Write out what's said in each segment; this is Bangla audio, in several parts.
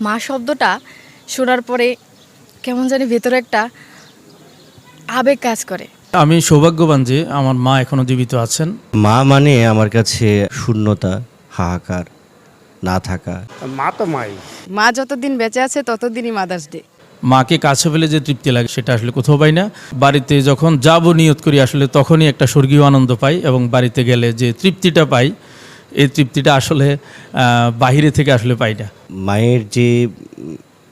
মা শব্দটা শোনার পরে কেমন জানি ভেতরে একটা আবেগ কাজ করে। আমি সৌভাগ্যবান যে আমার মা এখনও জীবিত আছেন। মা মানে আমার কাছে শূন্যতা হাহাকার না থাকা। মা তো মাই। মা যতদিন বেঁচে আছে ততদিনই মাদার্স ডে মাকে কাছে পেলে যে তৃপ্তি লাগে সেটা আসলে কোথাও পাই না। বাড়িতে যখন যাব নিয়ত করি আসলে তখনই একটা স্বর্গীয় আনন্দ পাই এবং বাড়িতে গেলে যে তৃপ্তিটা পাই এই তৃপ্তিটা আসলে বাহিরে থেকে আসলে পাই না। মায়ের যে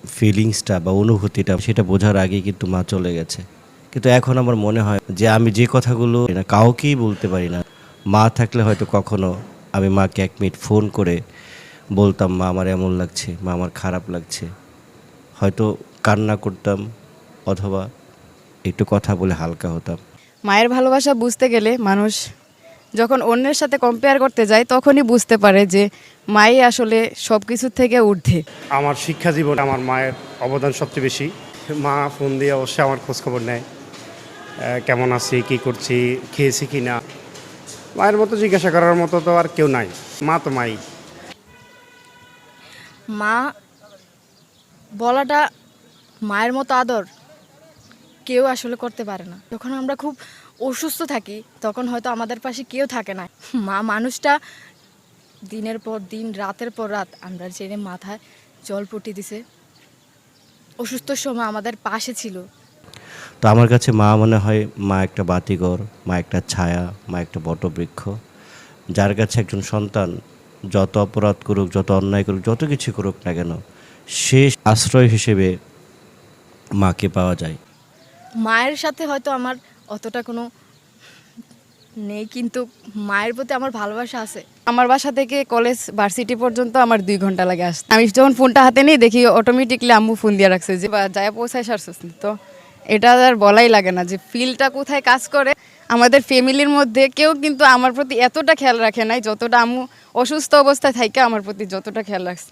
ফিলিংসটা বা অনুভূতিটা সেটা বোঝার আগেই কিন্তু মা চলে গেছে। কিন্তু এখন আমার মনে হয় যে আমি যে কথাগুলো কাউকেই বলতে পারি না মা থাকলে হয়তো কখনো আমি মাকে এক মিনিট ফোন করে বলতাম মা আমার এমন লাগছে মা আমার খারাপ লাগছে। হয়তো কান্না করতাম অথবা একটু কথা বলে হালকা হতাম। মায়ের ভালোবাসা বুঝতে গেলে মানুষ যখন অন্যের সাথে কম্পেয়ার করতে যায় তখনই বুঝতে পারে যে মাই আসলে সব কিছুর থেকে ঊর্ধ্বে। আমার শিক্ষা জীবন আমার মায়ের অবদান সবচেয়ে বেশি। মা ফোন দিয়ে অবশ্যই আমার খোঁজখবর নেয় কেমন আছি কি করছি খেয়েছি কি না। মায়ের মতো জিজ্ঞাসা করার মতো তো আর কেউ নাই মা তো মাই। মা বলাটা মায়ের মতো আদর কেউ আসলে করতে পারে না। যখন আমরা খুব অসুস্থ থাকি, তখন হয়তো আমাদের পাশে কেউ থাকে না। মা মানুষটা দিনের পর দিন, রাতের পর রাত আমরা জেনে মাথায় জল পটি দিছে। অসুস্থ সময় আমাদের পাশে ছিল। তো আমার কাছে মা মনে হয়, মা একটা বাতিঘর, মা একটা ছায়া, মা একটা বটবৃক্ষ। যার কাছে একজন সন্তান যত অপরাধ করুক, যত অন্যায় করুক, যত কিছু করুক না কেন, শেষ আশ্রয় হিসেবে মাকে পাওয়া যায়। মায়ের সাথে হয়তো আমার অতটা কোনো নেই, কিন্তু মায়ের প্রতি আমার ভালোবাসা আছে। আমার বাসা থেকে কলেজ ভার্সিটি পর্যন্ত আমার দুই ঘণ্টা লাগে আসতে। আমি যখন ফোনটা হাতে নিই, দেখি অটোমেটিকলি আম্মু ফোন দিয়ে রাখছে যে যায় পৌঁছায় সারছিস তো এটা আর বলাই লাগে না যে ফিলটা কোথায় কাজ করে। আমাদের ফ্যামিলির মধ্যে কেউ কিন্তু আমার প্রতি এতটা খেয়াল রাখে নাই, যতটা আম্মু অসুস্থ অবস্থায় থাকে, আমার প্রতি যতটা খেয়াল রাখছে।